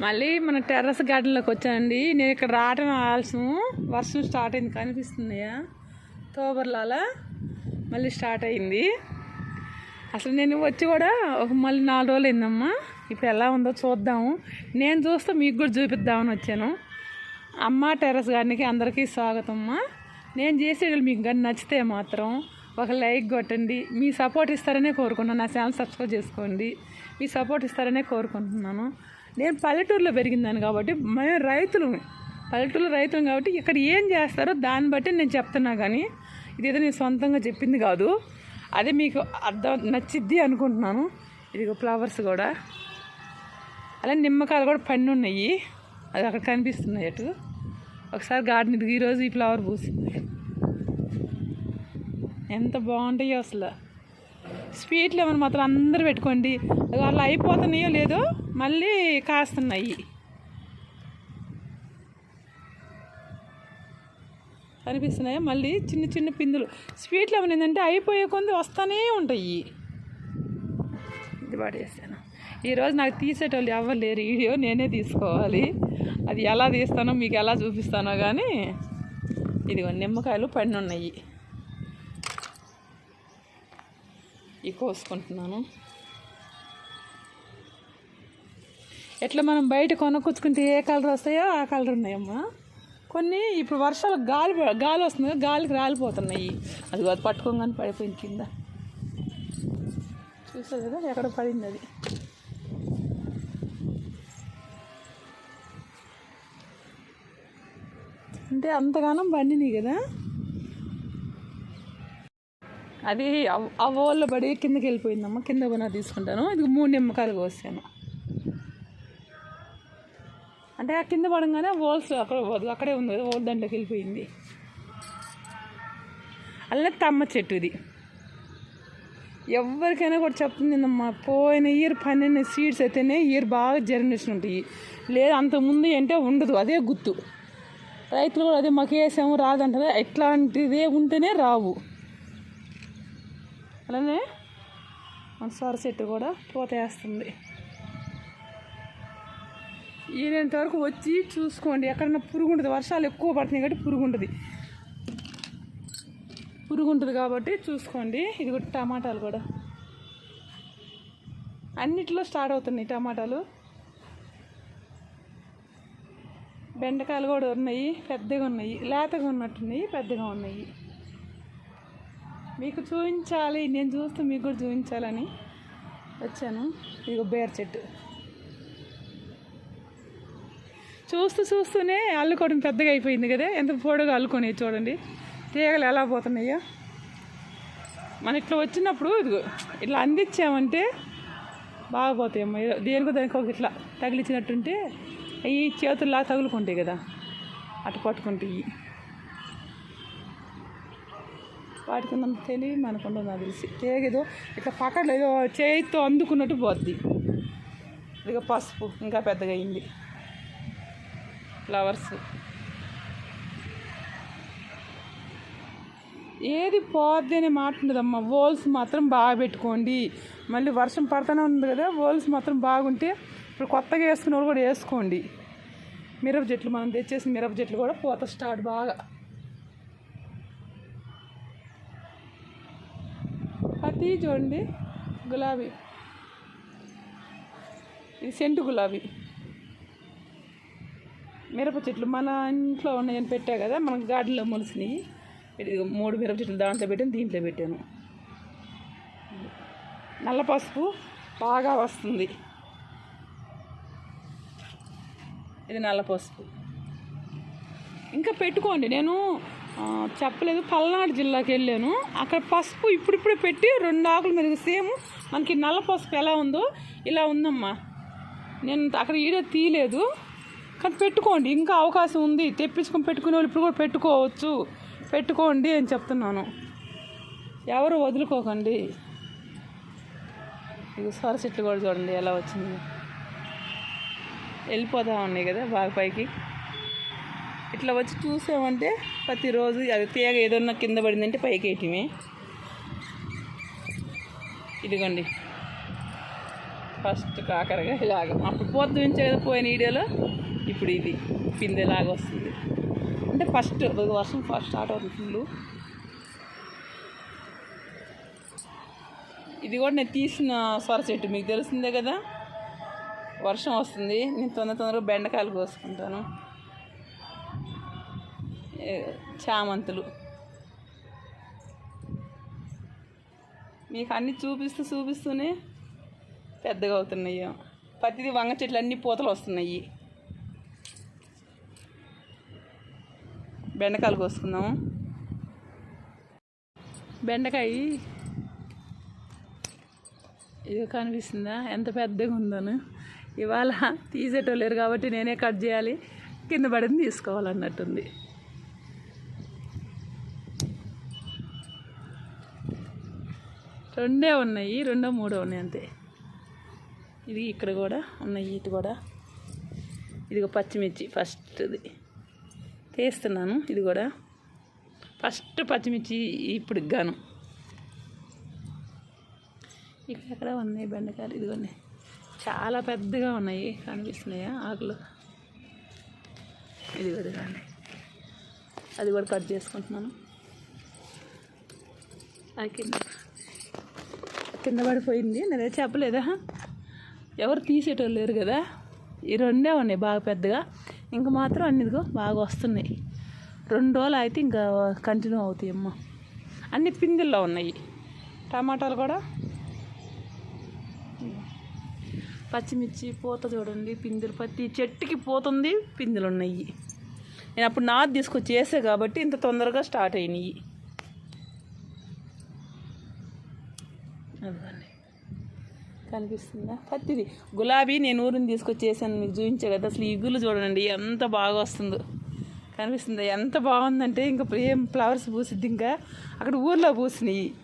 మళ్ళీ మన టెర్రస్ గార్డెన్లోకి వచ్చానండి. నేను ఇక్కడ రావటం ఆలస్యం. వర్షం స్టార్ట్ అయింది. కనిపిస్తున్నాయా తోబర్లాల మళ్ళీ స్టార్ట్ అయింది. అసలు నేను వచ్చి కూడా ఒక మళ్ళీ నాలుగు రోజులు అయిందమ్మా. ఇప్పుడు ఎలా ఉందో చూద్దాము నేను చూస్తే మీకు కూడా చూపిద్దామని వచ్చాను. అమ్మ టెర్రస్ గార్డెన్కి అందరికీ స్వాగతం అమ్మా నేను చేసేది మీకు కానీ నచ్చితే మాత్రం ఒక లైక్ కొట్టండి. మీ సపోర్ట్ ఇస్తారనే కోరుకుంటున్నాను. నా ఛానల్ సబ్స్క్రైబ్ చేసుకోండి. మీ సపోర్ట్ ఇస్తారనే కోరుకుంటున్నాను. నేను పల్లెటూరులో పెరిగిందాను కాబట్టి మేము రైతులు. పల్లెటూరులో రైతులు కాబట్టి ఇక్కడ ఏం చేస్తారో దాన్ని బట్టి నేను చెప్తున్నా కానీ ఇదేదో నేను సొంతంగా చెప్పింది కాదు. అదే మీకు అర్థం నచ్చిద్ది అనుకుంటున్నాను. ఇదిగో ఫ్లవర్స్ కూడా. అలా నిమ్మకాయలు కూడా పండి ఉన్నాయి అది అక్కడ కనిపిస్తున్నాయి అటు. ఒకసారి గార్డెన్ ఇది ఈరోజు ఈ ఫ్లవర్ పూసింది. ఎంత బాగుంటాయో అసలు. స్వీట్లు ఏమైనా మాత్రం అందరూ పెట్టుకోండి. వాళ్ళు అలా అయిపోతున్నాయో లేదో మళ్ళీ కాస్తున్నాయి. కనిపిస్తున్నాయా మళ్ళీ చిన్న చిన్న పిందులు. స్వీట్లు ఏమైనా ఏంటంటే అయిపోయే కొంది వస్తూనే ఉంటాయి. ఇది పడేసాను ఈరోజు నాకు తీసేటోళ్ళు ఎవరు లేరు. వీడియో నేనే తీసుకోవాలి. అది ఎలా తీస్తానో మీకు ఎలా చూపిస్తానో కానీ ఇదిగో నిమ్మకాయలు పడిన ఇవి కోసుకుంటున్నాను ఎట్లా మనం బయట కొనుక్కొచ్చుకుంటే ఏ కలర్ వస్తాయో ఆ కలర్ ఉన్నాయమ్మా. కొన్ని ఇప్పుడు వర్షాలు గాలి గాలి వస్తుంది కదా, గాలికి రాలిపోతున్నాయి. అది అది పట్టుకోగానే పడిపోయింది కింద. చూసారు కదా ఎక్కడ పడింది అది. అంటే అంతగానం పండినాయి కదా. అది అవోళ్ళ ఆ పడి కిందకి వెళ్ళిపోయిందమ్మా. కింద పోయినా తీసుకుంటాను. ఇది మూడు నిమ్మకాయలు కోసాను అంటే ఆ కింద పడంగానే వోల్స్ అక్కడ అక్కడే ఉంది కదా ఓల్ దాంట్లోకి వెళ్ళిపోయింది. అలా తమ్మ చెట్టు ఇది. ఎవరికైనా కూడా చెప్తుందమ్మా పోయిన ఇయర్ పన్నెండు సీడ్స్ అయితేనే ఇయర్ బాగా జర్నేషన్ ఉంటాయి. లేదు అంతకుముందు అంటే ఉండదు అదే గుర్తు. రైతులు కూడా అదే మాకు వేసాము రాదంటారు. ఎట్లాంటిదే ఉంటేనే రావు. అలానే మన సొర చెట్టు కూడా పూత వేస్తుంది. ఈయనంత వరకు వచ్చి చూసుకోండి. ఎక్కడన్నా పురుగు ఉంటుంది. వర్షాలు ఎక్కువ పడుతున్నాయి కాబట్టి పురుగు ఉంటుంది. పురుగు ఉంటుంది కాబట్టి చూసుకోండి. ఇది కూడా టమాటాలు కూడా. అన్నిట్లో స్టార్ట్ అవుతున్నాయి టమాటాలు. బెండకాయలు కూడా ఉన్నాయి. పెద్దగా ఉన్నాయి. లేతగా ఉన్నట్టున్నాయి. పెద్దగా ఉన్నాయి. మీకు చూపించాలి నేను చూస్తూ మీకు కూడా చూపించాలని వచ్చాను. ఇదిగో బేర్ చెట్టు. చూస్తూ చూస్తూనే అల్లుకోవడం పెద్దగా అయిపోయింది కదా. ఎంత పొడుగా అల్లుకొని చూడండి. తీగలు ఎలా పోతున్నాయో. మన ఇట్లా వచ్చినప్పుడు ఇదిగో ఇట్లా అందించామంటే బాగా పోతాయమ్మా దేనికో దానికి ఒక ఇట్లా తగిలించినట్టుంటే అవి చేతుల్లా తగులుకుంటాయి కదా. అటు పట్టుకుంటాయి. వాటికి మనం తెలివి మనకుండా నాకు తెలిసి. తేగేదో ఇట్లా పక్కన ఏదో చేతితో అందుకున్నట్టు పోద్ది. ఇదిగో పసుపు ఇంకా పెద్దగా అయింది. ఫ్లవర్స్. ఏది పోద్ది అనే మాట ఉండదమ్మా. వోల్స్ మాత్రం బాగా పెట్టుకోండి. మళ్ళీ వర్షం పడుతూనే ఉంది కదా వోల్స్ మాత్రం బాగుంటే ఇప్పుడు కొత్తగా వేసుకున్న వాళ్ళు కూడా వేసుకోండి. మిరప చెట్లు మనం తెచ్చేసిన మిరప చెట్లు కూడా పోత స్టార్ట్ బాగా. పత్తి చూడండి. గులాబీ. ఇది సెంటు గులాబీ. మిరప చెట్లు మన ఇంట్లో ఉన్నాయని పెట్టా కదా మనకు గార్డెన్లో మొలిసినాయి. మూడు మిరప చెట్లు దాంట్లో పెట్టాను దీంట్లో పెట్టాను. నల్ల పసుపు బాగా వస్తుంది. ఇది నల్ల పసుపు. ఇంకా పెట్టుకోండి నేను చెప్పలేదు. పల్నాడు జిల్లాకి వెళ్ళాను. అక్కడ పసుపు ఇప్పుడిప్పుడే పెట్టి రెండు ఆకుల మీద సేమ్ మనకి నల్ల పసుపు ఎలా ఉందో ఇలా ఉందమ్మా. నేను అక్కడ ఈడ తీయలేదు. కానీ పెట్టుకోండి. ఇంకా అవకాశం ఉంది. తెప్పించుకొని పెట్టుకునే వాళ్ళు ఇప్పుడు కూడా పెట్టుకోవచ్చు. పెట్టుకోండి అని చెప్తున్నాను. ఎవరు వదులుకోకండి. ఇది సొర చెట్లు కూడా చూడండి ఎలా వచ్చింది. వెళ్ళిపోతా ఉన్నాయి కదా బాగా పైకి. ఇట్లా వచ్చి చూసామంటే ప్రతిరోజు అది తీగ ఏదన్నా కింద పడిందంటే పైకి వేయటమే ఇదిగోండి. ఫస్ట్ కాకరగా ఇలాగ అప్పుడు పోతు చూపించే కదా పోయిన వీడియోలో? ఇప్పుడు ఇది పిందెలాగా వస్తుంది. అంటే ఫస్ట్ వర్షం ఫస్ట్ స్టార్ట్ అవుతుంది ఫుల్. ఇది కూడా నేను తీసిన సొర చెట్టు మీకు తెలిసిందే కదా? వర్షం వస్తుంది. నేను తొందర తొందరగా బెండకాయలు కోసుకుంటాను. చామంతులు. మీకు అన్నీ చూపిస్తూ చూపిస్తూనే పెద్దగా అవుతున్నాయి. ప్రతిదీ వంగ చెట్లు అన్ని పూతలు వస్తున్నాయి. బెండకాయలు కోసుకుందాము బెండకాయ ఇది కనిపిస్తుందా? ఎంత పెద్దగా ఉందను. ఇవాళ తీసేటోళ్ళు లేరు కాబట్టి నేనే కట్ చేయాలి. కింద పడింది తీసుకోవాలన్నట్టుంది. రెండే ఉన్నాయి రెండో మూడో ఉన్నాయి అంతే. ఇది ఇక్కడ కూడా ఉన్నాయి ఇటు కూడా. ఇదిగో పచ్చిమిర్చి ఫస్ట్ది. తీస్తున్నాను ఇది కూడా. ఫస్ట్ పచ్చిమిర్చి ఇప్పుడు గాను. ఇక్కడక్కడ ఉన్నాయి బెండకాయలు ఇదిగోండి చాలా పెద్దగా ఉన్నాయి కనిపిస్తున్నాయా ఆకులు. ఇది కూడా అది కూడా కట్ చేసుకుంటున్నాను. అది కింద. కింద పడిపోయింది. నేనే చెప్పలేదా? ఎవరు తీసేటోళ్ళు లేరు కదా? ఈ రెండే ఉన్నాయి బాగా పెద్దగా. ఇంకా మాత్రం అన్నిదిగో బాగా వస్తున్నాయి. రెండు రోజులు అయితే ఇంకా కంటిన్యూ అవుతాయి అమ్మ అన్ని పిందెల్లో ఉన్నాయి. టమాటాలు కూడా. పచ్చిమిర్చి పూత చూడండి పిందెలు. ప్రతి చెట్టుకి పోతుంది పిందెలు ఉన్నాయి. నేను అప్పుడు నాది తీసుకొచ్చి చేసే కాబట్టి ఇంత తొందరగా స్టార్ట్ అయినాయి. కనిపిస్తుందా? పత్తిది. గులాబీ నేను ఊరిని తీసుకొచ్చేసాను మీకు చూపించే కదా అసలు ఈ ఇగులు చూడండి ఎంత బాగా వస్తుందో. కనిపిస్తుందా? ఎంత బాగుందంటే ఇంకా ఏం ఫ్లవర్స్ పూసిద్ది ఇంకా. అక్కడ ఊర్లో పూసినాయి.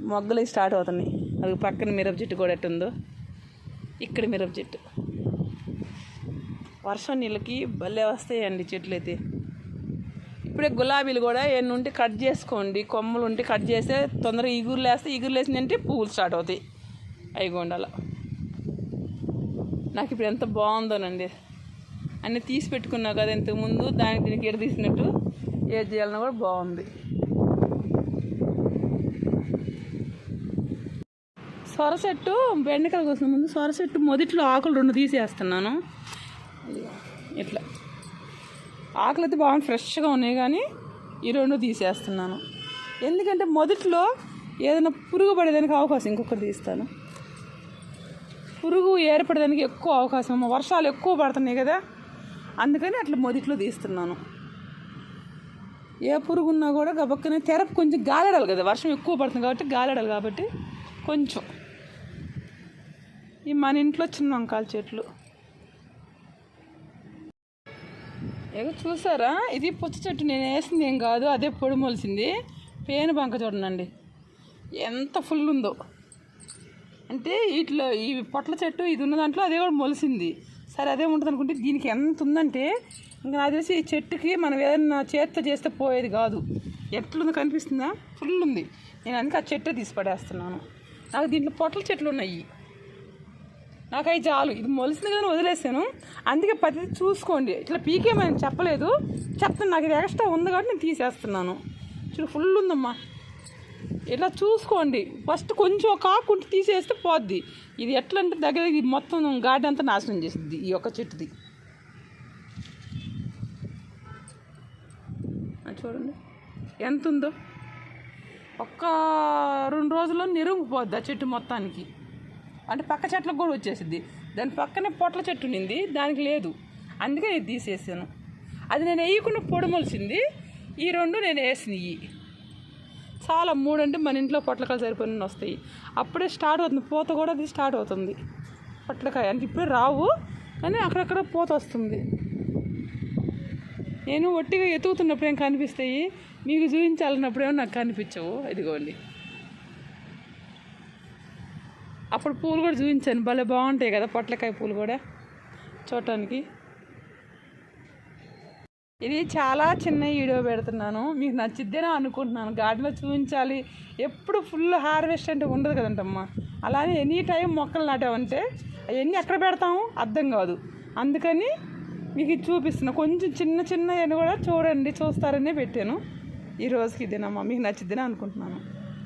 మొగ్గలు స్టార్ట్ అవుతున్నాయి. అది పక్కన మిరప చెట్టు కూడా ఎట్టుందో ఇక్కడ మిరప చెట్టు. వర్షం నీళ్ళకి భలే వస్తాయండి చెట్లు అయితే ఇప్పుడే గులాబీలు కూడా ఎన్ని ఉంటే కట్ చేసుకోండి. కొమ్మలు ఉంటే కట్ చేస్తే తొందరగా ఇగురులు వేస్తే ఇగురులు వేసిందంటే పువ్వులు స్టార్ట్ అవుతాయి. అవి నాకు ఇప్పుడు ఎంత బాగుందోనండి. అన్నీ తీసి పెట్టుకున్నావు కదా ఇంతకుముందు దానికి దీనికి ఎడ తీసినట్టు ఏది చేయాలన్నా కూడా బాగుంది. సొర చెట్టు బెండకాయలు కోసం ముందు సొర చెట్టు మొదట్లో ఆకులు రెండు తీసేస్తున్నాను. ఆకలి అయితే బాగా ఫ్రెష్గా ఉన్నాయి కానీ ఈ రెండు తీసేస్తున్నాను. ఎందుకంటే మొదట్లో ఏదైనా పురుగు పడేదానికి అవకాశం ఇంకొకటి తీస్తాను. పురుగు ఏర్పడడానికి ఎక్కువ అవకాశం వర్షాలు ఎక్కువ పడుతున్నాయి కదా. అందుకని అట్లా మొదట్లో తీస్తున్నాను. ఏ పురుగు ఉన్నా కూడా గబక్కనే తెరపు కొంచెం గాలడాలి కదా వర్షం ఎక్కువ పడుతుంది కాబట్టి గాలడాలి కాబట్టి కొంచెం. ఈ మన ఇంట్లో చిన్న వంకాయల చెట్లు. ఏదో చూసారా? ఇది పుచ్చ చెట్టు నేను వేసింది ఏం కాదు అదే పొడి మొలిసింది. పేను బంక చూడండి ఎంత ఫుల్ ఉందో. అంటే వీటిలో ఈ పొట్ల చెట్టు ఇది ఉన్న దాంట్లో అదే కూడా మొలిసింది. సరే అదే ఉంటుంది అనుకుంటే దీనికి ఎంత ఉందంటే ఇంకా నాకు తెలిసి ఈ చెట్టుకి మనం ఏదైనా చేత్తో చేస్తే పోయేది కాదు. ఎట్లుందో కనిపిస్తుందా? ఫుల్ ఉంది. నేను అందుకే ఆ చెట్టే తీసి పడేస్తున్నాను. నాకు దీంట్లో పొట్ల చెట్లు ఉన్నాయి. నాకు అవి చాలు. ఇది మొలిసింది కదా వదిలేసాను. అందుకే ప్రతి చూసుకోండి. ఇట్లా పీకేమని చెప్పలేదు. చెప్తాను నాకు ఇది ఎక్స్ట్రా ఉంది కాబట్టి నేను తీసేస్తున్నాను. చూడు ఫుల్ ఉందమ్మా. ఇట్లా చూసుకోండి. ఫస్ట్ కొంచెం ఒక తీసేస్తే పోద్ది. ఇది ఎట్లా అంటే దగ్గర ఇది మొత్తం గార్డెన్ అంతా నాశనం చేసింది ఈ ఒక్క చెట్టుది. అది చూడండి. ఎంత ఉందో ఒక్క రెండు రోజుల్లో నిరుంగిపోద్ది ఆ చెట్టు మొత్తానికి. అంటే పక్క చెట్లకు కూడా వచ్చేసింది. దాని పక్కనే పొట్ల చెట్టు ఉండింది. దానికి లేదు. అందుకే నేను తీసేసాను. అది నేను వేయకుండా పొడిమొలిసింది ఈ రెండు నేను వేసినవి చాలా మూడంటే మన ఇంట్లో పొట్లకాయలు సరిపోయిన వస్తాయి. అప్పుడే స్టార్ట్ అవుతుంది. పూత కూడా అది స్టార్ట్ అవుతుంది. పొట్లకాయ. అంటే ఇప్పుడే రావు కానీ అక్కడక్కడ పూత వస్తుంది. నేను ఒట్టిగా ఎతుకుతున్నప్పుడు ఏం కనిపిస్తాయి? మీకు చూపించాలన్నప్పుడేమో నాకు కనిపించవు. ఇదిగోండి. అప్పుడు పూలు కూడా చూపించాను. భలే బాగుంటాయి కదా పొట్లకాయ పూలు కూడా చూడటానికి. ఇది చాలా చిన్న వీడియో పెడుతున్నాను. మీకు నచ్చిద్దేనా అనుకుంటున్నాను. గార్డెన్లో చూపించాలి. ఎప్పుడు ఫుల్ హార్వెస్ట్ అంటే ఉండదు కదంటమ్మా. అలానే ఎనీ టైం మొక్కలు నాటామంటే అవన్నీ ఎక్కడ పెడతాము? అర్థం కాదు. అందుకని మీకు ఇది చూపిస్తున్నా. కొంచెం చిన్న చిన్న కూడా చూడండి. చూస్తారనే పెట్టాను. ఈ రోజుకి ఇదేనమ్మా. మీకు నచ్చిద్దేనా అనుకుంటున్నాను.